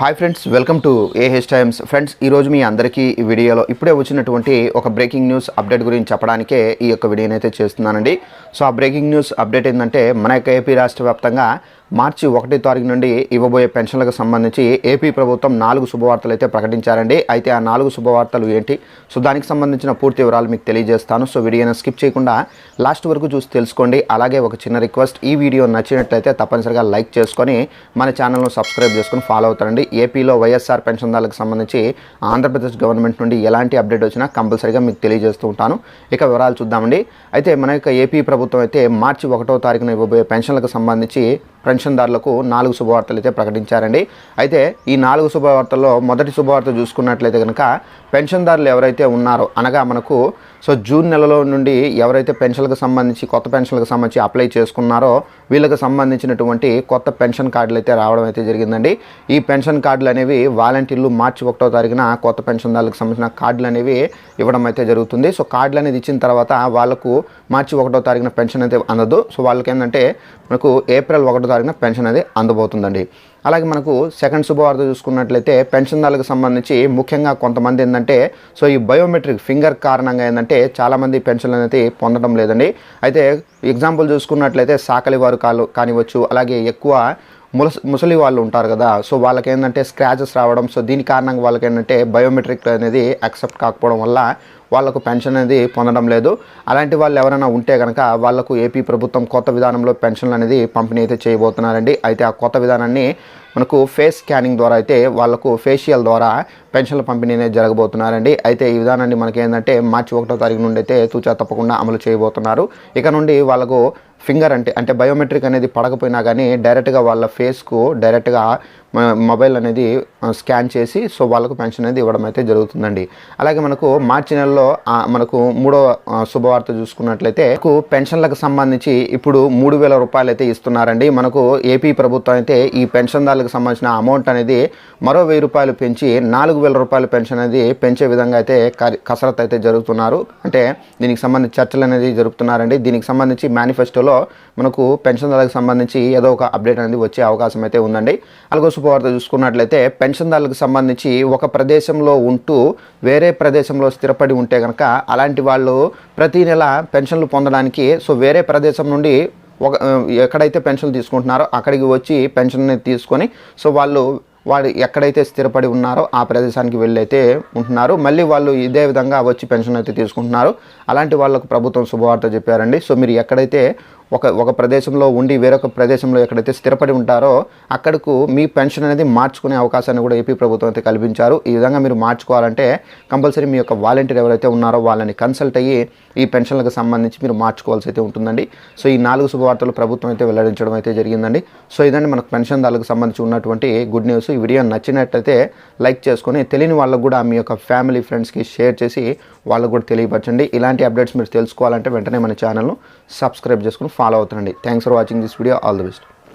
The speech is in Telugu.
Hi friends welcome to A H times friends ఈరోజు మీ అందరికీ ఈ వీడియోలో ఇప్పుడే వచ్చినటువంటి ఒక బ్రేకింగ్ న్యూస్ అప్డేట్ గురించి చెప్పడానికే ఈ యొక్క వీడియోని అయితే చేస్తున్నానండి. సో ఆ బ్రేకింగ్ న్యూస్ అప్డేట్ ఏంటంటే మన యొక్క ఏపీ రాష్ట్ర వ్యాప్తంగా మార్చి ఒకటి తారీఖు నుండి ఇవ్వబోయే పెన్షన్లకు సంబంధించి ఏపీ ప్రభుత్వం నాలుగు శుభవార్తలు అయితే ప్రకటించారండి. అయితే ఆ నాలుగు శుభవార్తలు ఏంటి? సో దానికి సంబంధించిన పూర్తి వివరాలు మీకు తెలియజేస్తాను. సో వీడియోని స్కిప్ చేయకుండా లాస్ట్ వరకు చూసి తెలుసుకోండి. అలాగే ఒక చిన్న రిక్వెస్ట్ ఈ వీడియో నచ్చినట్లయితే తప్పనిసరిగా లైక్ చేసుకొని మన ఛానల్ను సబ్స్క్రైబ్ చేసుకొని ఫాలో అవుతారండి. ఏపీలో వైఎస్ఆర్ పెన్షన్దారులకు సంబంధించి ఆంధ్రప్రదేశ్ గవర్నమెంట్ నుండి ఎలాంటి అప్డేట్ వచ్చినా కంపల్సరీగా మీకు తెలియజేస్తూ ఉంటాను. ఇక వివరాలు చూద్దామండి. అయితే మన యొక్క ఏపీ ప్రభుత్వం అయితే మార్చి ఒకటో తారీఖున ఇవ్వబోయే పెన్షన్లకు సంబంధించి పెన్షన్దారులకు నాలుగు శుభవార్తలు అయితే ప్రకటించారండి. అయితే ఈ నాలుగు శుభవార్తల్లో మొదటి శుభవార్త చూసుకున్నట్లయితే కనుక పెన్షన్దారులు ఎవరైతే ఉన్నారో అనగా మనకు సో జూన్ నెలలో నుండి ఎవరైతే పెన్షన్లకు సంబంధించి కొత్త పెన్షన్లకు సంబంధించి అప్లై చేసుకున్నారో వీళ్ళకి సంబంధించినటువంటి కొత్త పెన్షన్ కార్డులు అయితే రావడం అయితే జరిగిందండి. ఈ పెన్షన్ కార్డులు అనేవి వాలంటీర్లు మార్చి ఒకటో తారీఖున కొత్త పెన్షన్దారులకు సంబంధించిన కార్డులు అనేవి ఇవ్వడం అయితే జరుగుతుంది. సో కార్డులు అనేది ఇచ్చిన తర్వాత వాళ్ళకు మార్చి ఒకటో తారీఖున పెన్షన్ అయితే అందదు. సో వాళ్ళకి ఏంటంటే మనకు ఏప్రిల్ ఒకటో తారీఖున పెన్షన్ అనేది అందబోతుందండి. అలాగే మనకు సెకండ్ శుభవార్త చూసుకున్నట్లయితే పెన్షన్దారులకు సంబంధించి ముఖ్యంగా కొంతమంది ఏంటంటే సో ఈ బయోమెట్రిక్ ఫింగర్ కారణంగా ఏంటంటే చాలామంది పెన్షన్ అనేది పొందడం లేదండి. అయితే ఎగ్జాంపుల్ చూసుకున్నట్లయితే సాకలి వారు కాలు కానివచ్చు అలాగే ఎక్కువ ములస ముసలి వాళ్ళు ఉంటారు కదా సో వాళ్ళకి ఏంటంటే స్క్రాచెస్ రావడం సో దీని కారణంగా వాళ్ళకి ఏంటంటే బయోమెట్రిక్ అనేది యాక్సెప్ట్ కాకపోవడం వల్ల వాళ్ళకు పెన్షన్ అనేది పొందడం లేదు. అలాంటి వాళ్ళు ఎవరైనా ఉంటే కనుక వాళ్ళకు ఏపీ ప్రభుత్వం కొత్త విధానంలో పెన్షన్లు అనేది పంపిణీ అయితే చేయబోతున్నారండి. అయితే ఆ కొత్త విధానాన్ని మనకు ఫేస్ స్కానింగ్ ద్వారా అయితే వాళ్ళకు ఫేషియల్ ద్వారా పెన్షన్ల పంపిణీ అనేది జరగబోతున్నారండి. అయితే ఈ విధానాన్ని మనకి ఏంటంటే మార్చి ఒకటో తారీఖు నుండి అయితే తూచా తప్పకుండా అమలు చేయబోతున్నారు. ఇక నుండి వాళ్ళకు ఫింగర్ అంటే అంటే బయోమెట్రిక్ అనేది పడకపోయినా కానీ డైరెక్ట్గా వాళ్ళ ఫేస్కు డైరెక్ట్గా మొబైల్ అనేది స్కాన్ చేసి సో వాళ్ళకు పెన్షన్ అనేది ఇవ్వడం అయితే జరుగుతుందండి. అలాగే మనకు మార్చి నెలలో ఆ, మనకు మూడో శుభవార్త చూసుకున్నట్లయితే మనకు పెన్షన్లకు సంబంధించి ఇప్పుడు మూడు వేల రూపాయలు అయితే ఇస్తున్నారండి. మనకు ఏపీ ప్రభుత్వం అయితే ఈ పెన్షన్దారులకు సంబంధించిన అమౌంట్ అనేది మరో వెయ్యి రూపాయలు పెంచి నాలుగు వేల రూపాయల పెన్షన్ అనేది పెంచే విధంగా అయితే కసరత్ కసరత్తు అయితే జరుగుతున్నారు. అంటే దీనికి సంబంధించి చర్చలు అనేది జరుపుతున్నారండి. దీనికి సంబంధించి మేనిఫెస్టోలో మనకు పెన్షన్దారులకు సంబంధించి ఏదో ఒక అప్డేట్ అనేది వచ్చే అవకాశం అయితే ఉందండి. అలాగే శుభవార్త చూసుకున్నట్లయితే పెన్షన్దారులకు సంబంధించి ఒక ప్రదేశంలో ఉంటూ వేరే ప్రదేశంలో స్థిరపడి ఉంటే కనుక అలాంటి వాళ్ళు ప్రతి నెల పెన్షన్లు పొందడానికి సో వేరే ప్రదేశం నుండి ఒక ఎక్కడైతే పెన్షన్లు తీసుకుంటున్నారో అక్కడికి వచ్చి పెన్షన్ అనేది తీసుకొని సో వాళ్ళు వాడు ఎక్కడైతే స్థిరపడి ఉన్నారో ఆ ప్రదేశానికి వెళ్ళైతే ఉంటున్నారు. మళ్ళీ వాళ్ళు ఇదే విధంగా వచ్చి పెన్షన్ అయితే తీసుకుంటున్నారు. అలాంటి వాళ్ళకు ప్రభుత్వం శుభవార్త చెప్పారండి. సో మీరు ఎక్కడైతే ఒక ఒక ప్రదేశంలో ఉండి వేరొక ప్రదేశంలో ఎక్కడైతే స్థిరపడి ఉంటారో అక్కడకు మీ పెన్షన్ అనేది మార్చుకునే అవకాశాన్ని కూడా ఏపీ ప్రభుత్వం అయితే కల్పించారు. ఈ విధంగా మీరు మార్చుకోవాలంటే కంపల్సరీ మీ యొక్క వాలంటీర్ ఎవరైతే ఉన్నారో వాళ్ళని కన్సల్ట్ అయ్యి ఈ పెన్షన్లకు సంబంధించి మీరు మార్చుకోవాల్సి అయితే ఉంటుందండి. సో ఈ నాలుగు శుభవార్తలు ప్రభుత్వం అయితే వెల్లడించడం అయితే జరిగిందండి. సో ఇదండి మనకు పెన్షన్దారులకు సంబంధించి ఉన్నటువంటి గుడ్ న్యూస్. ఈ వీడియో నచ్చినట్లయితే లైక్ చేసుకొని తెలియని వాళ్ళకు కూడా మీ యొక్క ఫ్యామిలీ ఫ్రెండ్స్కి షేర్ చేసి వాళ్ళకు కూడా తెలియపరచండి. ఇలాంటి అప్డేట్స్ మీరు తెలుసుకోవాలంటే వెంటనే మన ఛానల్ను సబ్స్క్రైబ్ చేసుకుని follow అవుతుండండి. Thanks for watching this video all the best